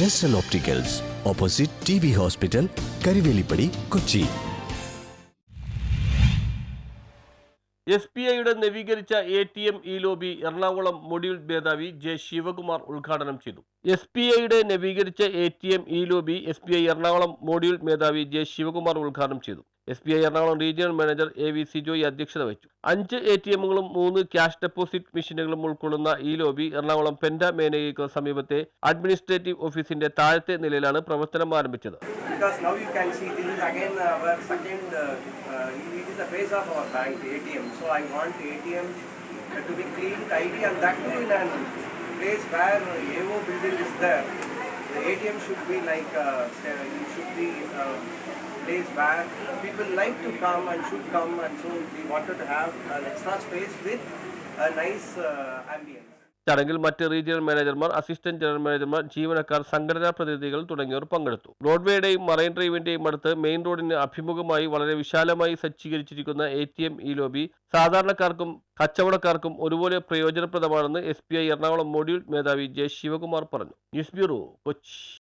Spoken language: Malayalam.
ജസ്റ്റൽ opticals opposite T B hospital Karivelippadi Kochi S B ഐയുടെ നവീകരിച്ച A T M E lobby Ernakulam module മേധാവി ജെ ശിവകുമാർ ഉദ്ഘാടനം ചെയ്തു. എസ് ബി ഐയുടെ നവീകരിച്ച A T M E lobby S B I Ernakulam module മേധാവി ജെ ശിവകുമാർ ഉദ്ഘാടനം ചെയ്തു. S B I Ernakulam regional manager A V Sijoy അധ്യക്ഷത വഹിച്ചു. അഞ്ച് എ ടി എമ്മുകളും മൂന്ന് ക്യാഷ് ഡെപ്പോസിറ്റ് മെഷീനുകളും ഉൾക്കൊള്ളുന്ന ഈ ലോബി എറണാകുളം പെൻഡ മേനകയ്ക്ക് സമീപത്തെ അഡ്മിനിസ്ട്രേറ്റീവ് ഓഫീസിന്റെ താഴത്തെ നിലയിലാണ് പ്രവർത്തനം ആരംഭിച്ചത്. Place where AO building is there, the ATM should be like, uh, you should place back. people like to come and should come, and so we wanted to have an extra space with a nice uh, ambience. ചടങ്ങിൽ മറ്റ് റീജിയണൽ മാനേജർമാർ അസിസ്റ്റന്റ് ജനറൽ മാനേജർമാർ ജീവനക്കാർ സംഘടനാ പ്രതിനിധികൾ തുടങ്ങിയവർ പങ്കെടുത്തു ബ്രോഡ്വേയുടെയും മറൈൻ ഡ്രൈവിന്റെയും അടുത്ത് മെയിൻ റോഡിന് അഭിമുഖമായി വളരെ വിശാലമായി സജ്ജീകരിച്ചിരിക്കുന്ന A T M E lobby സാധാരണക്കാർക്കും കച്ചവടക്കാർക്കും ഒരുപോലെ പ്രയോജനപ്രദമാണെന്ന് S B I Ernakulam module മേധാവി ജെ ശിവകുമാർ പറഞ്ഞു ന്യൂസ് ബ്യൂറോ കൊച്ചി